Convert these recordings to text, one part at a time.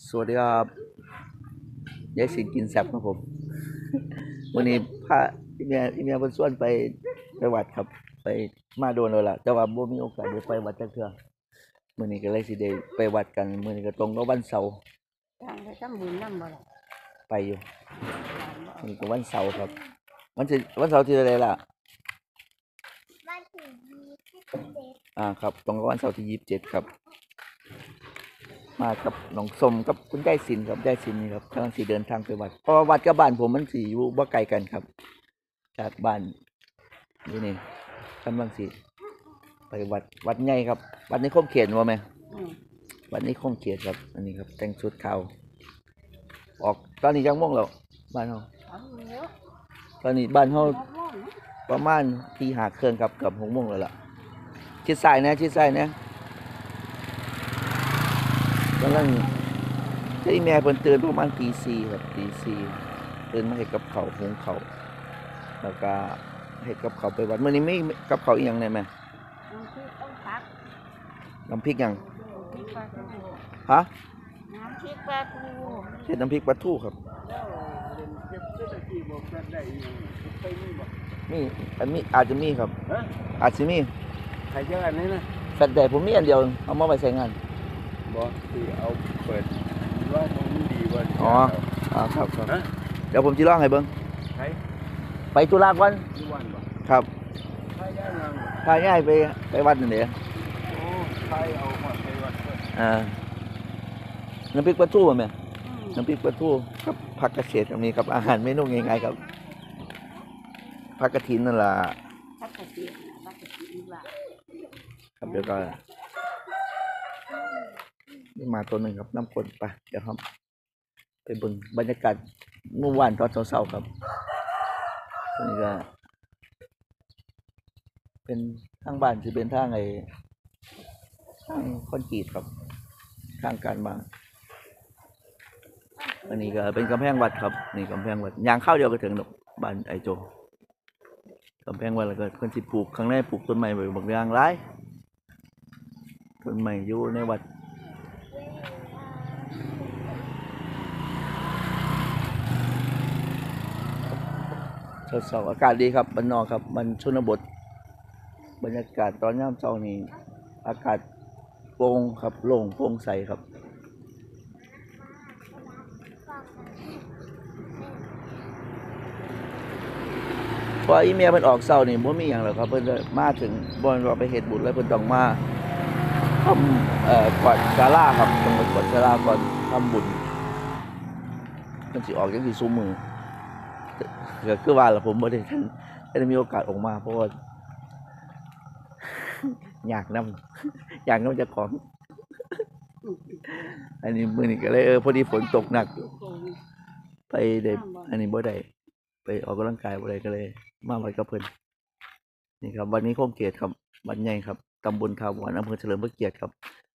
สวัสดีครับยายสินกินแซ่บครับผมวันนี้พาอีเมียอีเมียเพิ่นส่วนไปไปวัดครับ ไปมาโดนแล้วล่ะแต่ว่าบ่มีโอกาสได้ไปวัดจักเทื่อมื้อนี้ก็เลยสิได้ไปวัดกันมื้อนี้ก็ตรงกับวันเสาร์ทางได้ทำบุญนำบ่ล่ะไปอยู่มื้อนี้ก็วันเสาร์ครับ วันที่วันเสาร์ที่เท่าไหร่ล่ะ วันที่ยี่สิบเจ็ดอ่าครับ ตรงกับวันเสาร์ที่ยี่สิบเจ็ดครับ มากับน้องส้มกับคุณยายสินครับยายสินนี่ครับกำลังสีเดินทางไปวัดเพราะว่าวัดกับบ้านผมมันสีอยู่บ่ไกลกันครับ จากบ้านนี่นี่กำลังสีไปวัดวัดใหญ่ครับ วัดนี้คมเขียนว่าไหมอืมวัดนี้คมเขียนครับ อันนี้ครับ แต่งชุดขาวออกตอนนี้ยังม่วงแล้วบ้านเฮาเอาเยอะตอนนี้บ้านเฮาเอาม่วงนะประมาณที่หาเครื่องครับเกับหกโมงแล้วล่ะชิดซ้ายนะชิดซ้ายนะ กำลังไอ้แม่เพิ่นตื่นประมาณตีสี่ครับตีสี่ตื่นมาเฮ็ดกับเขาวหุงเขาวแล้วก็เฮ็ดกับเขาวไปวัดมื้อนี้ไม่กับเขาวอีหยังได้ไหมน้ำพริกต้องพักน้ำพริกหยังน้ำพริกปลาทูฮะน้ำพริกปลาทูเฮ็ดน้ำพริกปลาทูครับมีอันนี้อาจจะมีครับฮะอาจจะมีใครเจออันนี้นะแฟนแต่ผมมีอันเดียวเอามาไว้ใช้งาน บอกที่เอาเปิดว่ามันดีกว่าอ๋ออ่าครับครับฮะเดี๋ยวผมจะลองให้เบิ่งใครไปตุลาก่อนที่วันบ่ครับใครย่างงานบ่พาย่ายไปไปวัดนั่นเองโอ้ใครเอามาไปวัดเพิ่นอ่าน้ำพริกปลาทูบ่แม่อืมน้ำพริกปลาทูกับผักกระเฉดกับนี้ครับอาหารเมนูง่ายๆครับผักกระถินนั่นล่ะพักกะเทียมนะพักกะเทียมว่าครับเดี๋ยวก็ี่มาตัวหนึ่งครับน้ำกลไปเดี๋ยวครับ ไปบิ่งบรรยากาศเมื่อวานตอนเช้าๆครับตัวนี้ก็เป็นทางบ้านจะเป็นทางไอ้ทางคอนกรีตครับทางการมาอันนี้ก็เป็นกำแพงวัดครับนี่กำแพงวัดยางเข้าเดียวก็ถึงดอกบ้านไอโจกำแพงวัดแล้วก็คนสิปลูกข้างในปลูกต้นไม้ไว้บางอย่างหลายต้นไม้อยู่ในวัด เช้าอากาศดีครับบ้านนอกครับ มันชนบท บรรยากาศตอนย่ำเช้านี้ อากาศโปร่งครับโล่งโปร่งใสครับพออีเมียเพิ่นออกเช้านี่บ่มีหยังหรอกครับเพิ่นมาถึงบ่แม่นว่าไปเฮ็ดบุญแล้วเพิ่นต้องมาทำเอ่อกวาดศาลาครับต้องมากวาดศาลาก่อนทำบุญเพิ่นสิออกจังสิซุมือ ก็คือว่าละผมบ่ได้ทันได้มีโอกาสออกมาเพราะว่าอยากนำอยากนำเจ้าของ อันนี้มือนี้ก็เลยเออพอดีฝนตกหนัก ไปได้อันนี้บ่ได้ไปออกกำลังกายบ่ได้ก็เลย มาวัดกับเพิ่นนี่ครับ วันนี้โคงเกียรติครับวันใหญ่ครับตำบลทาวรอำเภอเฉลิมพระเกียรติครับ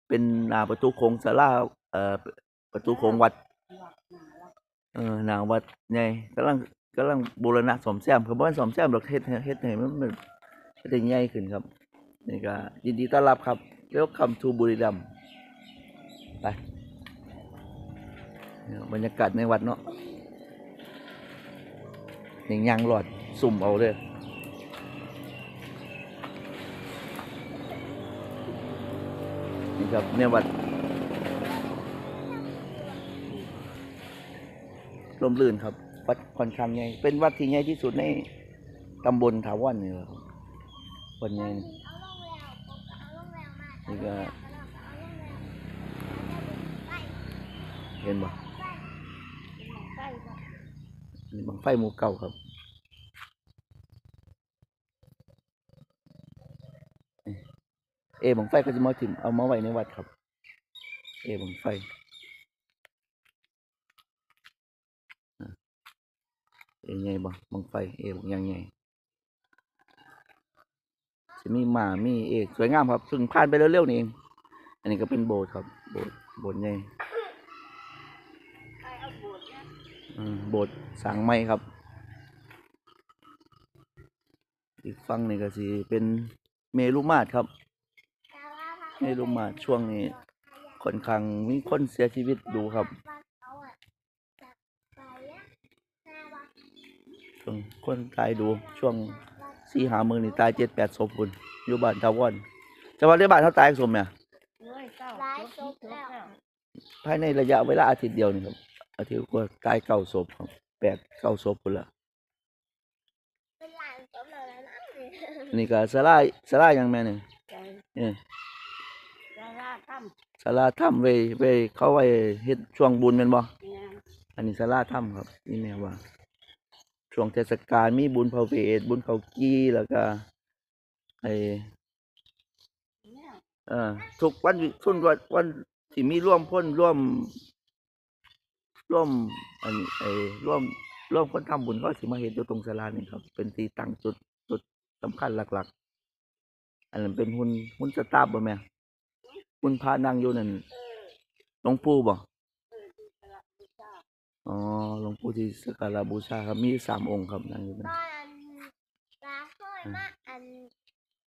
เป็นหน้าประตูโค้งศาลาเอ่อประตูโค้งวัด เออหน้าวัดใหญ่กำลัง กำลังบูรณะซ่อมแซมคือบ่แม่นซ่อมแซมดอกเฮ็ดเฮ็ดให้มันมันเฮ็ดให้ใหญ่ขึ้นครับนี่ก็ยินดีต้อนรับครับเวลคัมทูบุรีรัมไปบรรยากาศในวัดเนาะยังยางหลอดสุ่มเอาเลยนี่ครับเนี่ยวัดลมลื่นครับ วัดคอนข้างใหญ่เป็นวัดที่ใหญ่ที่สุดในตำบลถาวรนี่แหละครับวัดใหญ่นี่เอาลงแล้วเอาลงแล้วมานี่ก็เอาลงแล้วเห็นบ่ไปก่อนนี่บังไฟหมู่เก่าครับเอบังไฟก็จะมาถิ่มเอามาไว้ในวัดครับ เอบังไฟอะ เอไงบังบังไฟเอบังยังไงจะมีหมามีเอกสวยงามครับซึ่งผ่านไปเร็วๆนี่เอง อันนี้ก็เป็นโบสถ์ครับ โบสถ์โบสถ์ใหญ่ใครเอาบวชเนี่ยอืมโบสถ์สร้างไม้ครับ อีกฝั่งนี่ก็สิเป็นเมรุมาตครับ เมรุมาตช่วงนี้คค่อนข้างมีคนเสียชีวิตดูครับ วัดเขาอะจากไปอะหน้าวัด ช่วงคนตายดูช่วงสี่หามือนี่ตายเจ็ดแปดศพพุ่นอยู่บ้านทาวอนจังหวัดได้บ้านเขาตายสมเนี่ยเอ้ยเก้าร้ายจศบพแล้วภายในระยะเวลาอาทิตย์เดียวนี่ครับอาทิตย์กว่าตายเก้าศพครับแปดเก้าศพพุ่นละเป็นหลานศพแล้วนะอันนี่ก็สลาสลาหยังแม่นี่ใจเออจะราทสลาถ้ำไว้ไว้เขาไว้เฮ็ดช่วงบุญแม่นบ่ำเนี่ยอันนี้สลาถ้ำครับนี่แม่ว่า ช่วงเทศกาลมีบุญเผาเวทบุญเขากี้แล้วก็ไอเอ่อทุกวันทุนวันวันที่มีร่วมพ้นร่วม ร่วมอันไอร่วมร่วมคนทำบุญก็สิมาเห็นอยู่ตรงสลานี่ครับ เป็นที่ตั้งจุดจุดสำคัญหลัก ๆ อันนั้นเป็นหุ่นหุ่นสตาร์บ่แม่หุ่นพระนั่งอยู่นั่นหลวงปู่บ่ อ๋อหลวงปู่ที่สักการะบูชาครับมีสามองค์ครับนั่งอยู่นั่นตอนอันลาค่อยมาอัน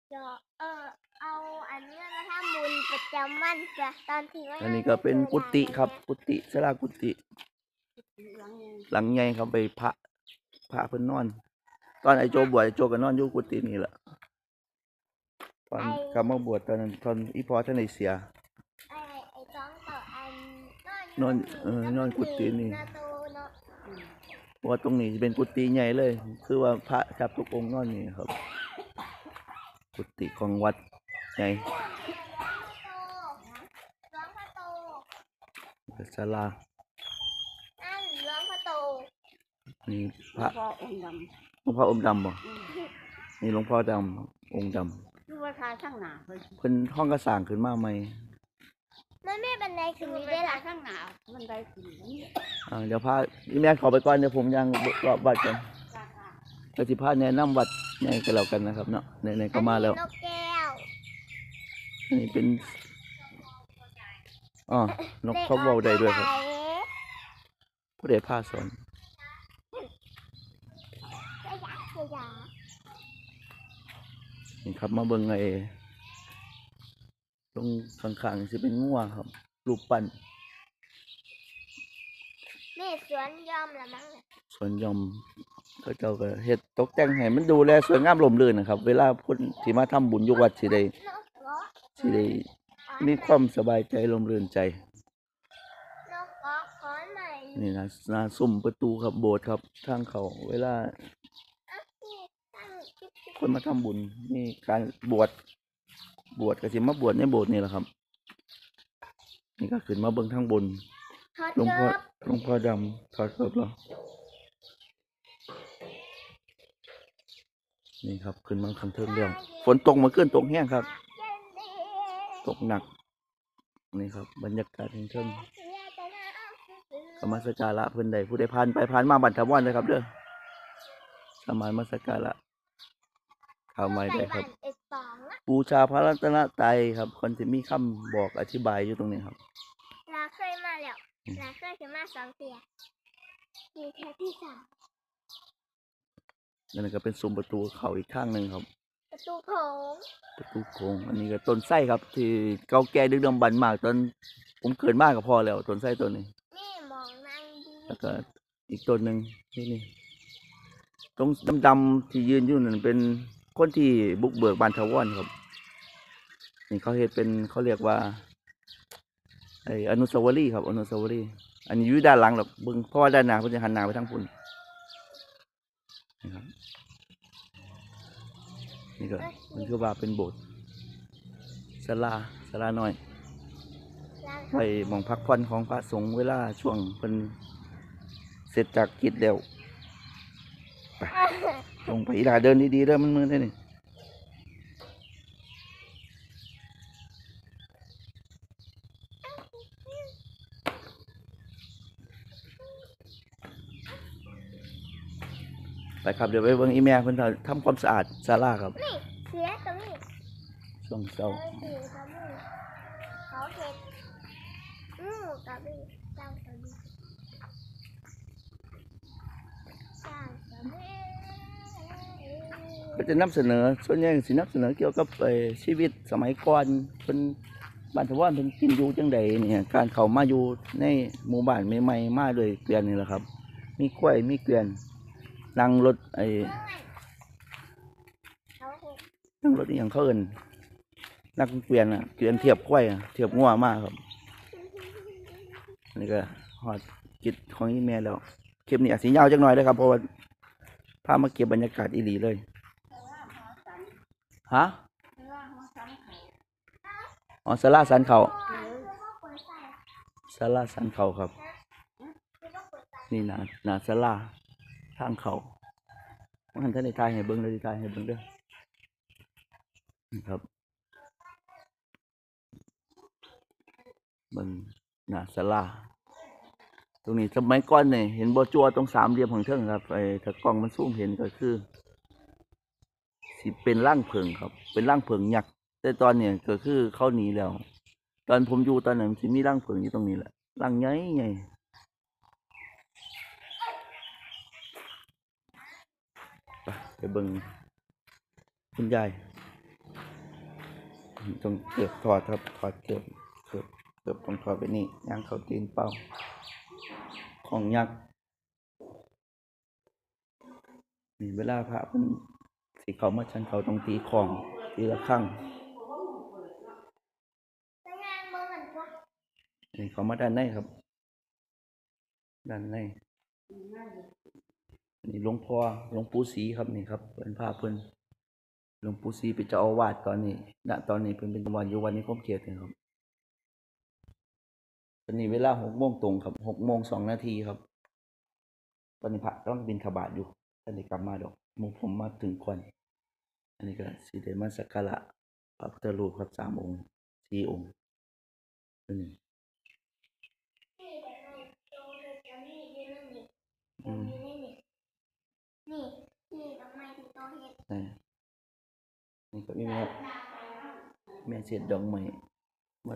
เจาะเออเอาอันเนี้ยมาทำบุญประจำวันจ้ะตอนที่ว่าอันนี้ก็เป็นกุฏิครับ กุฏิสลากุฏิหลังเนี่ยหลังใหญ่ครับไปพระพระเพิ่นนอน ตอนไอ้โจบวชไอ้โจก็นอนอยู่กุฏินี่แหละตอนกลับมาบวชตอนนั้นตอนอีพอท่านได้เสียไอ้ไอ้สองต่ออันนอนเออนอนกุฏินี่ ว่าตรงนี้จะเป็นกุฏิใหญ่เลย คือว่าพระจับทุกองค์นอนนี่ครับ กุฏิของวัดใหญ่โตหลวงพ่อโตศาลานั่นหลวงพ่อโตนี่พระพ่อองค์ดหลวงพ่ออมดำบ่ำอืมนี่หลวงพ่อดำองค์ดคือว่าทาข้างหน้าเพิ่นำเพิ่นห้องกระสร้างขึ้นมาใหม่ มันไม่บันไดคืขึ้อนนี้ได้ได้ละล่ะข้างหน้ามันได้ขึ้นนี่อ่าเดี๋ยวพาอีแม่ขอไปก่อนเดี๋ยวผมยังรอบวัดกันราคาก็สิพาแนะนำวัดใหญ่กันแล้วกันนะครับเนาะไหนๆก็มาแล้วนกแก้วอันนี้เป็นอ๋อนกเขาเบาได้ด้วยครับ ผู้ใดพาสอนขยะขยะนี่ครับมาเบิ่งไอ้ตร งข้างๆสิเป็นงัวครับรูปปั้นนี่สวนยอมละมั้งเนี่ยสวนหยอมเขาเจ้าก็เฮ็ดตกแต่งให้มันดูแลสวยงามร่มรื่นนะครับ เวลาคนที่มาทำบุญอยู่วัดสิได้นกเกาะสิได้มีความสบายใจร่มรื่นใจ นกเกาะขอนใหม่นี่นะหน้าซุ้มประตูครับโบสถ์ครับทางเขาเวลาอะนี่ตั้งจิ๊บจิ๊บคนมาทำบุญนี่การบวช บวชก็สิมาบวชในโบสถ์นี่แหละครับ นี่ก็ขึ้นมาเบิ่งทางบนทอดหลวงเกิพ่อบหลวงพ่อดำถอดเกิบเหรอนี่ครับ ขึ้นมาข้างเทิงเรื่อง ฝนตกมาขึ้นตกแห้งครับเย็นดีตกหนัก นี่ครับ บรรยากาศข้างเทิงเสียแต่น้ำสมาสการะเพิ่นใดผู้ใดผ่านไปผ่านมาบันทวันเลยครับเด้อสมานมาสการะเข้ามาได้ครับเอ็ดสองอะ บูชาพระรัตนตรัยครับคนที่มีคำบอกอธิบายอยู่ตรงนี้ครับ ลาเคยมาแล้วอืมลาเคยถึงมาสองเตียมีแค่ที่สามนั่นก็เป็นซุ้มประตูเขาอีกข้างหนึ่งครับ ประตูโถงประตูโค้งอันนี้ก็ต้นไส้ครับ ที่เก่าแก่ดึกดำบรรพ์มากตอนผมเกิดมากก็พอแล้วต้นไส้ต้นนี้นี่มองนางดีแล้วก็อีกต้นหนึ่งนี่นี่ตรงดำๆที่ยืนอยู่นั่นเป็นคนที่บุกเบิกบานทาวอนครับ นี่เขาเฮ็ดเป็นเขาเรียกว่าไออนุสาวรีย์ครับอนุสาวรีย์อันนี้อยู่ด้านหลังหรอกบิ่งเพราะว่าด้านหน้าเพิ่นจะหันหน้าไปทางพุ่นนี่ครับนี่ก็มันคือว่าเป็นโบสถ์ศาลาศาลาน้อยไว้หมองพักผ่อนของพระสงฆ์เวลาช่วงเพิ่นเสร็จจากกิจแล้วไปลงไปอีหลาเดินดีๆเด้อมันมือได้นี่ ไปครับ เดี๋ยวไปเบิ่งอีแม่เพิ่นทำความสะอาดศาลาครับ นี่เสียตรงนี้ช่วงเอเช้าอสีตรงนี้เขาเห็ดอืมกระบี่เจ้ากระบี่เจ้ากระบี่ก็จะนำเสนอส่วนใหญ่สินำเสนอเกี่ยวกับเอ่อชีวิตสมัยก่อนเพิ่นบ้านทวันเพิ่นกินอยู่จังใดเนี่ยการเข้ามาอยู่ในหมู่บ้านใหม่ๆมาด้วยเกวียนนี่แหละครับ มีกล้วยมีเกวียน นั่งรถไอ้นั่งรถอย่างเขาเอินนั่งเกวียนอะเกวียนเทียบกล้วยอะเทียบงัวมากครับนี่ก็ฮอดกิจของอีแม่แล้วคลิปนี้อาจสิยาวจักหน่อยเด้อครับเพราะว่าพามาเก็บบรรยากาศอีหลีเลยฮะแต่ว่าหอสันเขาอ๋อสลาสันเขาคือสลาสันเขาครับ นี่นานาสลา ทางเขามันท่านได้ทายให้เบิ้งเลยได้ทายให้เบิ้งเด้อนี่ครับเบิ้งนาสลาตรงนี้สมัยก่อนเนี่ยเห็นบ่อจัวตรงสามเหลี่ยมของเทิงครับไอ้ถ้ากล้องมันซูมเห็นก็คือสิเป็นร่างเพิงครับ เป็นร่างเพิงยักษ์แต่ตอนเนี้ยก็คือเขาหนีแล้ว ตอนผมอยู่ตอนนั้นสิมีร่างเพิงอยู่ตรงนี้แหละร่างใหญ่ใหญ่ ไปไปเบิ่งคุณยายต้องเกือบถอดครับถอดเกือบเกือบเกือบต้องถอดไปนี่ย่างเขาตีนเป้า ของยักษ์นี่เวลาพระเพิ่นสิเขามาชันเขาต้องตีของตีละครั้งแต่งานเมื่อมันก็นี่เขามาด้านในครับ ด้านใน นี่หลวงพ่อหลวงปู่ศรีครับนี่ครับเป็นพระเพิ่นหลวงปู่ศรีเป็นเจ้าอาวาสตอนนี้ณตอนนี้เพิ่นเป็นวันอยู่วันนี้คมเกียรติครับตอนนี้เวลาหกโมงตรงครับหกโมงสองนาทีครับตอนนี้พระต้องบินขบาทอยู่ท่านได้กลับมาดอกมูผมมาถึงก่อนอันนี้ก็สิได้มาสักการะพระพุทธรูปครับสามองค์สี่องค์ตัวนี้นี่แต่ในโตเลยจะมีอยู่ในนี่อืมมีในนี่นี่นี่ทำไมถึงโตเห็ดนี่นี่ก็มีแม่แม่เสียดดอกไม้มา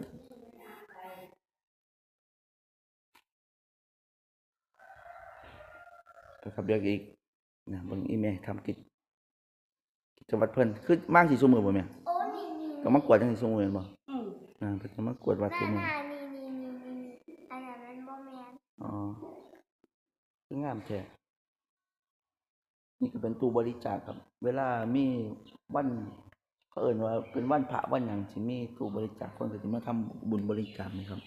ครับเดี๋ยวอีกนะเบางอีแม่ทำกิจกิจวัตรเพิ่นคือมากสิซุมือบ่แม่โอ้นี่นี่ก็มากวดจังสิซุมือแม่นบ่อืมอ่าเพิ่นก็มากวดวัดหซุน้ามือหน้านี่นี่นี่นี่อันนั้นมันบ่แมนอ๋อคืองามแท้ นี่ก็เป็นตู้บริจาคครับ เวลามีวันเขาเอ่นว่าเป็นวันพระวันหยังสิมีตู้บริจาคคนก็สิมาทำบุญบริจาคนี่ครับ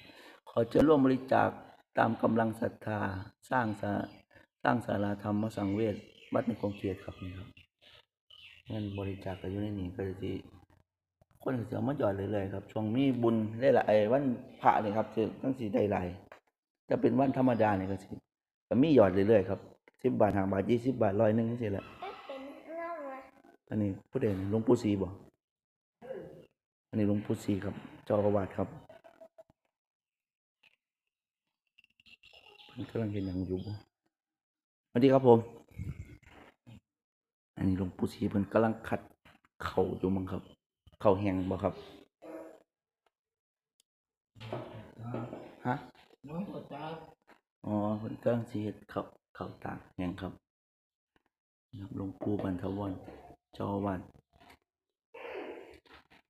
ขอเจะร่วมบริจาคตามกำลังศรัทธาสร้างสาสร้างศาลาธรรมสังเวชวัดในคงเกียรติครับนี่ครับเงินบริจาคก็อยู่ในนี้ก็จะคนก็จะมาหยอดเรื่อยๆครับ ช่วงมีบุญได้หลายวันพระนี่ครับจะตั้งสีได้หลายจะเป็นวันธรรมดาเนี่ยก็สิก็มีหยอดเรื่อยๆครับ สิบบาทห้าบาทยี่สิบบาทร้อยหนึ่งนี่สิแหละเอ๊ะเป็นเงาเลยอันนี้ผู้เด่นหลวงปู่ศรีบ่อันนี้หลวงปู่ศรีครับเจ้าอาวาสครับเพิ่นกำลังเห็นอย่างอยู่บ่สวัสดีครับผม อันนี้หลวงปู่ศรีเพิ่นกำลังขัดเข่าอยู่มั้งครับ เข่าแห้งบ่ครับฮะน้องก็จ้าอ๋อเพิ่นกำลังสิเฮ็ดเข่า เขาตากแห้งครับนี่ครับหลวงปู่บรรทวรจอวาส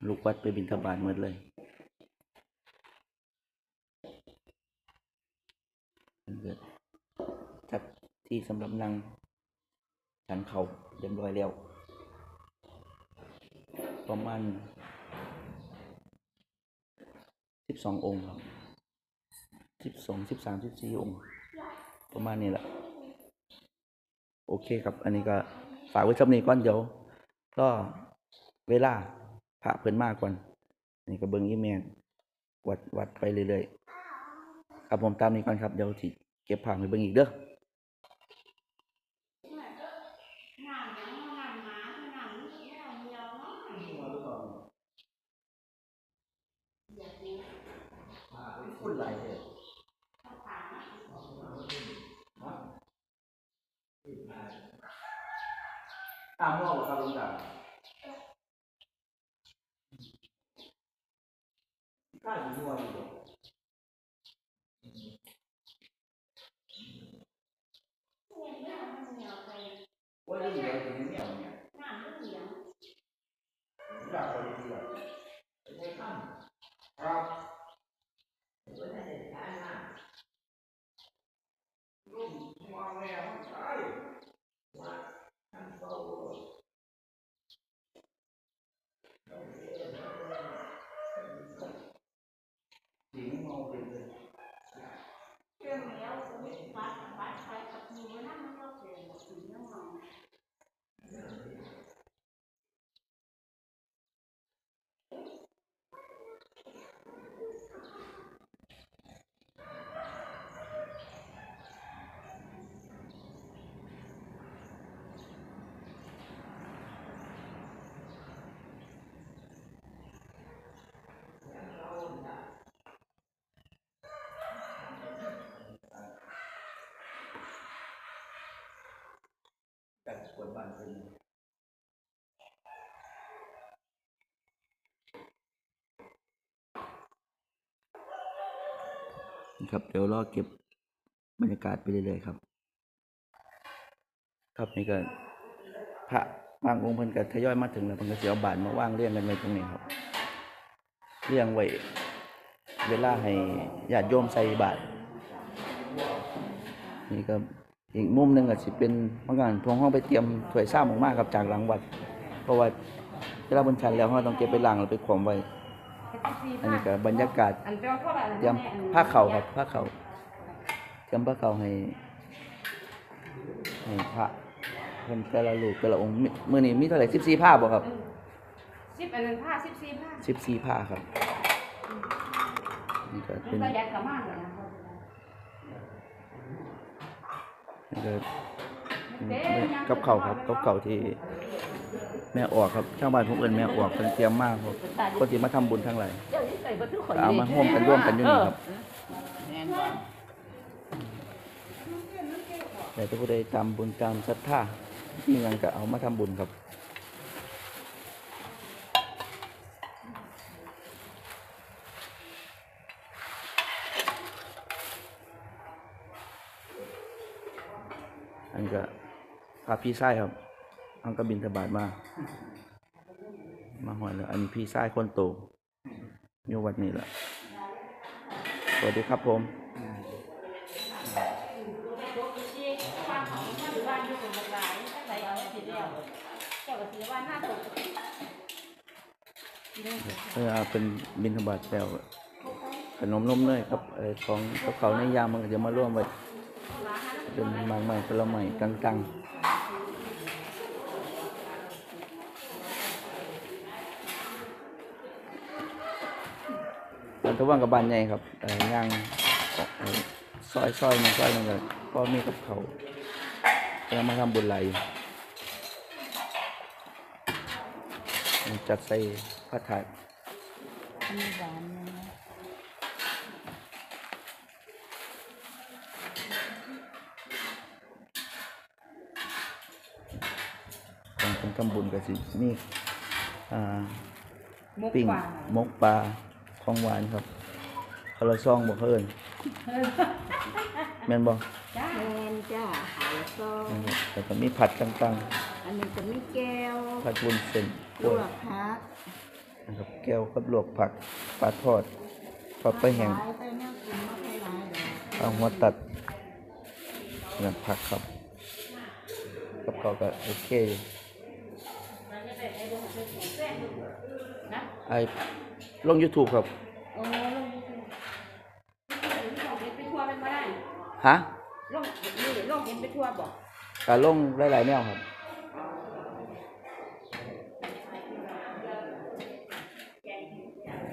ลูกวัดไปบิณฑบาตหมดเลยเพิ่นก็จัดที่สำหรับนั่งฉันเขาเรียบร้อยแล้ว ประมาณสิบสององค์ครับสิบสองสิบสามสิบสี่องค์ ประมาณนี้แหละ โอเคครับ อันนี้ก็ฝากไว้ชำนี้ก่อนเดี๋ยวก็เวลาพระเพิ่นมากก่อนอันนี้ก็เบิ่งอีเมลวัดวัดไปเรื่อยๆครับผมตามนี้ก่อนครับเดี๋ยวทีเก็บผ่านไปเบิ่งอีกเด้อ น้ำหยังน้ำหมาน้ำนี่น้ำเหี่ยวเนาะ คุณไหลเลย ตามรอบครับลุงตาก้าอยู่ที่วันอยู่ น้ำมันเหี่ยวไป ว่าเรื่องเดียวถึงเนี่ยเนี่ย น้ำมันเหลือง อยากไปเดียวไม่ทันครับ กดบ้านเพิ่นนะครับเดี๋ยวรอเก็บบรรยากาศไปเรื่อยๆครับ ครับนี่ก็พระบางองค์เพิ่นก็ทยอยมาถึงแล้วเพิ่นก็สิเอาบาตรมาว่างเรียงกันไว้ตรงนี้ครับเรียงไว้เวลาให้ญาติโยมใส่บาตรนี่ก็ อีกมุมหนึงก็สิเป็นบางงานพวกห้องไปเตรียมถ้วยซ้ำออกมาครับจากหลังวัด เพราะว่าเวลาบนชันแล้วเราต้องเก็บไปล้างแล้วไปขวมไว้ อันนี้ก็บรรยากาศอันเปรี้ยวเท่าไหร่เตรียมผ้าเข่าครับผ้าเข่าเตรียมผ้าเข่าให้ให้พระเพิ่นแต่ละลูกแต่ละองค์มิมื้อนี้มีเท่าไหร่14ผ้าบ่ครับสิบอันนั้นผ้าสิบสี่ผ้า14ผ้าครับนี่ก็มัเป็นนประหยัดกับมากเลยนะ นี่ กับเข่าครับกับเข่าที่แม่ออกครับชาวบ้านผมเอิ้นแม่ออกเพิ่นเตรียมมากครับคนที่มาทำบุญทั้งหลายเอามาห่วมกันร่วมกันอยู่นี่ครับแม่นบ่แต่ถ้าผู้ใดตามบุญตามศรัทธามีหยังก็เอามาทำบุญครับ อันนก็ พาพี่ชายครับ อันก็บินทบาทมา มาหอยแล้ว อันนี้พี่ชายคนโตอยู่วัดนี้แหละสวัสดีครับผมที่ความของมันบ้านอยู่กับหลายตั้งแต่เอาสิแล้วเจ้าก็สิว่าหน้าตกเออเป็นบินทบาทแล้วขนมนมเนยครับเออของกับเขาวในยามมันก็จะมาร่วมไว้เป็นหมากใหม่ผลไม้กังๆ ทว่างกับบานใหญ่ครับเออย่างเอ่อซอยซอยหนึงซอยหนึงก็ก็มีกับเขาวแล้วมาทำบุญไหลายจัดใส่พระถาตุมีหวานนะของคนทำบุญก็สิมีอ่ามุกปิ้งหวานมกปลา ของหวานครับคาราซองบอกเพิ่นแม่นบ่จ้าแมนจ้าหายซองแล้วก็มีผัดต่างอันนี้จะไม่แก้วๆผัดบุญเส้นกลล้ววยกพักนะครับแก้วกับลวกผักปลาทอดทอดไปลาแห้งหลายไปแนวกินมาไปหลายเดี๋ยวเอาหัวตัดนั่นผักครับกับเขาวก็โอเคอยู่นะไอ้ ลง YouTube ครับ โอ้ลงลงเห็นไปทั่วเป็นบ่ได้ฮะลงนี่ลงเห็นไปทั่วบ่ก็ลงหลายๆแนวครับ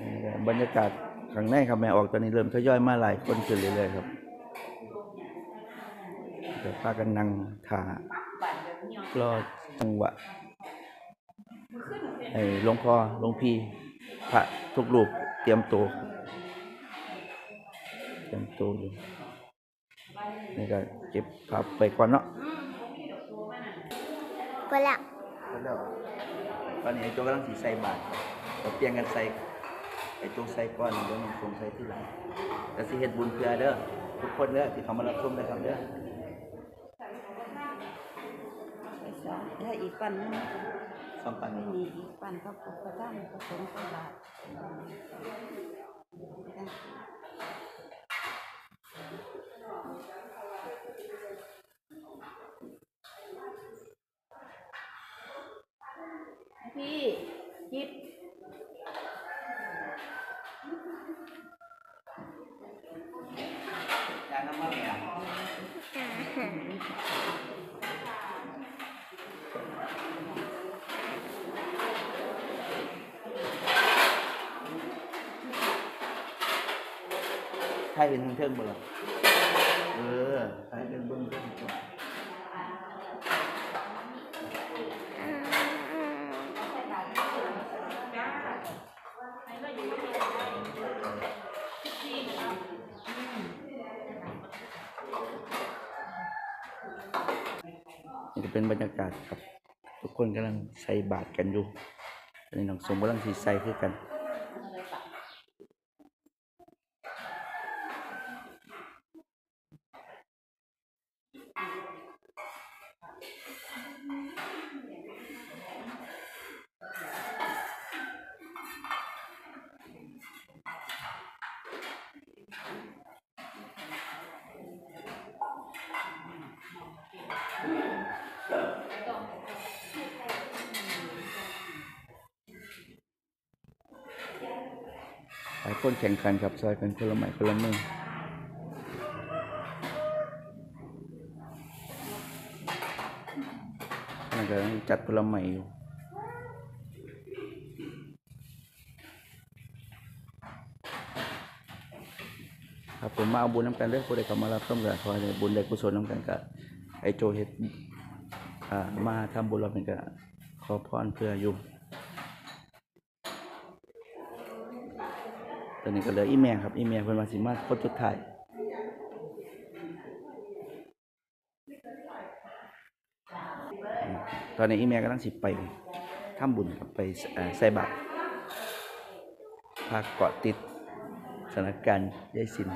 นี่ก็บรรยากาศข้างในครับแม่ออกตอนนี้เริ่มทยอยมาหลายคนขึ้นเรื่อยๆครับเดี๋ยวพากันนั่งถ่ารอจังหวะให้หลวงพ่อหลวงพี่ พระทุกรูปเตรียมตัวเตรียมตัวอยู่นี่ก็เก็บภาพไปก่อนเนาะก็ละแล้วตอนนี้ไอ้โจกำลังสีใส่บาตรเราเปลี่ยนกันใส่ไอ้โจกใส่ก่อนเดี๋ยวมันคงใส่ที่หลังแต่สิเฮ็ดบุญเพื่อเด้อทุกคนเด้อที่เขามารับชมนะครับเด้อไปสองถ้าอีกปันนึง สองปันไม่มีอีกปันก็ปกระด้างผสมกระบาดพี่ยิบ ใช่เป็นเทิงบ่ล่ะเออใช่เป็นเบิ่งเทิงบ่นี่ก็เป็นบรรยากาศครับ ทุกคนกำลังใส่บาตรกันอยู่ตอนนี้น้องสมกำลังสีใส่คือกัน หล กันครับซอยกันคนละไม้คนละมือนั่นก็จัดคนละไม้อยู่ครับผมมาเอาบุญน้ำกันเด้อผู้ใดเข้ามารับต้มกับคอยได้บุญได้กุศลน้ำกันกับไอโจเฮ็ดมาทำบุญเราเป็นก็ขอพรเพื่ออยู่ ตอนนี้ก็เหลืออีเมลครับอีเมลเพิ่นมาสิมาคนสุดท้ายตอนนี้อีเมลกำลังสิไปทำบุญครับไปเอ่อใส่บาตรพาเกาะติดสถานการณ์ยายสิน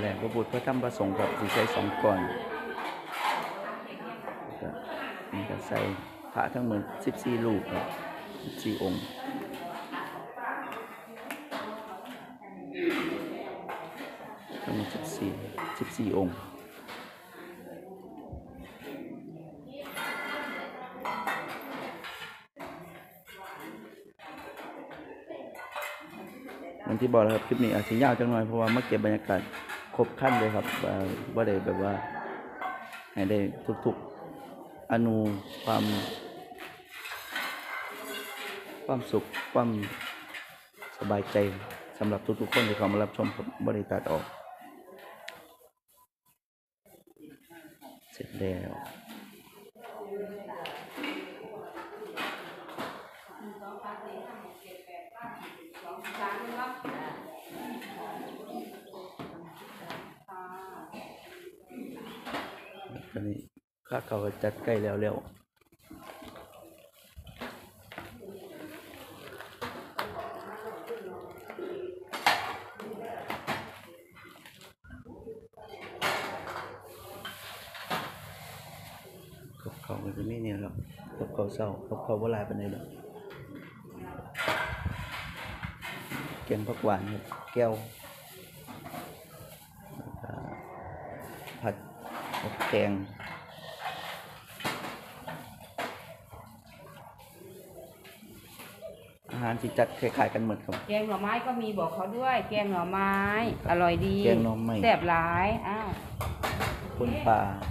แหล่งพระบุตรพระธรรมพระสงฆ์กับสีใส่สองก่อนก็นี่ก็ใส่พระทั้งหมดสิบสี่รูปครับสิบสี่องค์ทั้งหมดสิบสี่สิบสี่องค์อย่างที่บอกแล้วครับคลิปนี้อาจจะยาวจังหน่อยเพราะว่ามาเก็บบรรยากาศ รบขั้นเลยครับว่าได้แบบว่า ให้ได้ทุกๆอนูความ ความสุขความสบายใจสำหรับทุกๆคนที่เข้ามารับชมผมบบริตัดออก เสร็จแล้ว ตอนนี้ ข้าเขาจัดใกล้แล้วแล้วกับเขามันจะไม่เนี่ยหรอกกับเขาเศร้ากับเขาว่าลายไปไหนใดหรอกแกงผักหวานครับแก้วผัดผักแกง อาหารที่จัดคล้ายๆกันหมดครับ แกงหน่อไม้ก็มีบอกเขาด้วย แกงหน่อไม้ อร่อยดีแกงหน่อไม้ แซ่บหลายอ้าว คนป่าแ